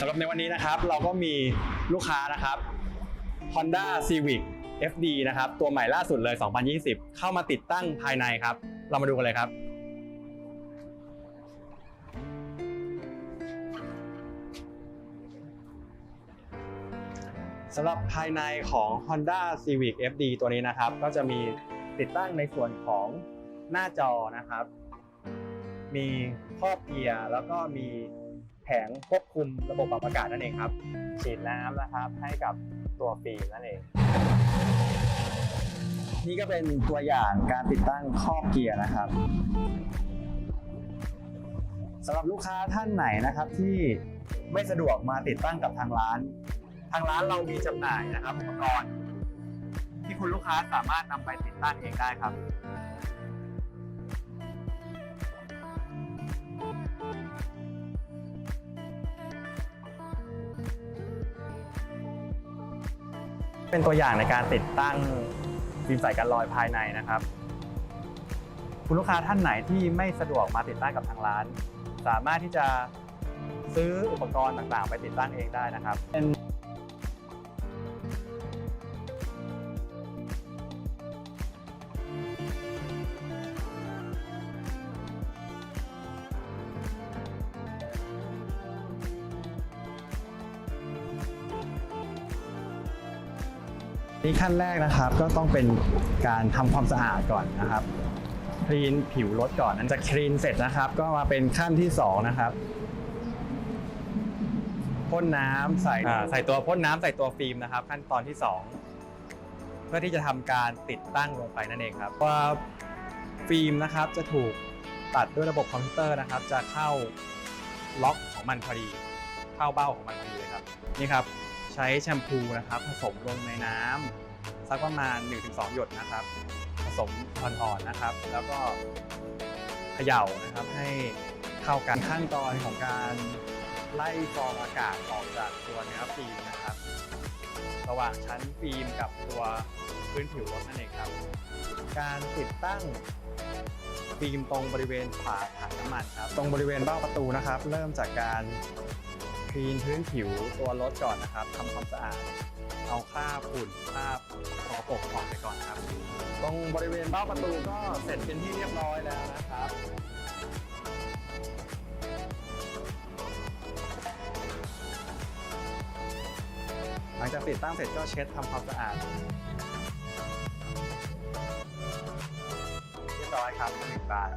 สำหรับในวันนี้นะครับ เราก็มีลูกค้านะครับ Honda Civic FD นะครับ ตัวใหม่ล่าสุดเลย 2020 เข้ามาติดตั้งภายในครับ เรามาดูกันเลยครับ สำหรับภายในของ Honda Civic FD ตัวนี้นะครับ ก็จะมีติดตั้งในส่วนของหน้าจอนะครับ มีครอบเกียร์แล้วก็มี แผงควบคุมระบบปรับอากาศนั่นเองครับ ฉีดน้ำนะครับให้กับตัวฟิล์มนั่นเอง นี่ก็เป็นตัวอย่างการติดตั้งครอบเกียร์นะครับสำหรับลูกค้าท่านไหนนะครับที่ไม่สะดวกมาติดตั้งกับทางร้าน ทางร้านเรามีจำหน่ายนะครับอุปกรณ์ ที่คุณลูกค้าสามารถนำไปติดตั้งเองได้ครับ เป็นตัวอย่างในการติดตั้งฟิล์มใสกันรอยภายในนะครับ คุณลูกค้าท่านไหนที่ไม่สะดวกมาติดตั้งกับทางร้าน สามารถที่จะซื้ออุปกรณ์ต่างๆ ไปติดตั้งเองได้นะครับเป็น นี่ขั้นแรกนะครับก็ต้องเป็นการทำความสะอาดก่อนนะครับคลีนผิวรถก่อนนั้นจะคลีนเสร็จนะครับ ก็มาเป็นขั้นที่สองนะครับพ่นน้ำใส่อ่าใส่ตัวพ่นน้ำใส่ตัวฟิล์มนะครับ ขั้นตอนที่สองเพื่อที่จะทำการติดตั้งลงไปนั่นเองครับว่าฟิล์มนะครับจะถูกตัดด้วยระบบคอมพิวเตอร์นะครับ จะเข้าล็อกของมันพอดี เข้าเบ้าของมันพอดีเลยครับนี่ครับ ใช้แชมพูนะครับ ผสมลงในน้ำสักประมาณ 1-2 หยดนะครับ ผสมอ่อนๆนะครับ แล้วก็เขย่านะครับให้เข้ากันขั้นตอนของการไล่ฟองอากาศออกจากตัวเนื้อฟิล์มนะครับ ระหว่างชั้นฟิล์มกับตัวพื้นผิวรถนั่นเองครับ การติดตั้งฟิล์มตรงบริเวณฝาถังน้ำมันครับ ตรงบริเวณเบ้าประตูนะครับ เริ่มจากการ ลีนพื้นผิวตัวรถก่อนนะครับทำความสะอาด เอาคราบฝุ่นคราบสกปกออกไปก่อนครับ ตรงบริเวณเบ้าประตูก็เสร็จเป็นที่เรียบร้อยแล้วนะครับหลังจากติดตั้งเสร็จก็เช็ดทำความสะอาดเรียบร้อยครับหนึ่งบาท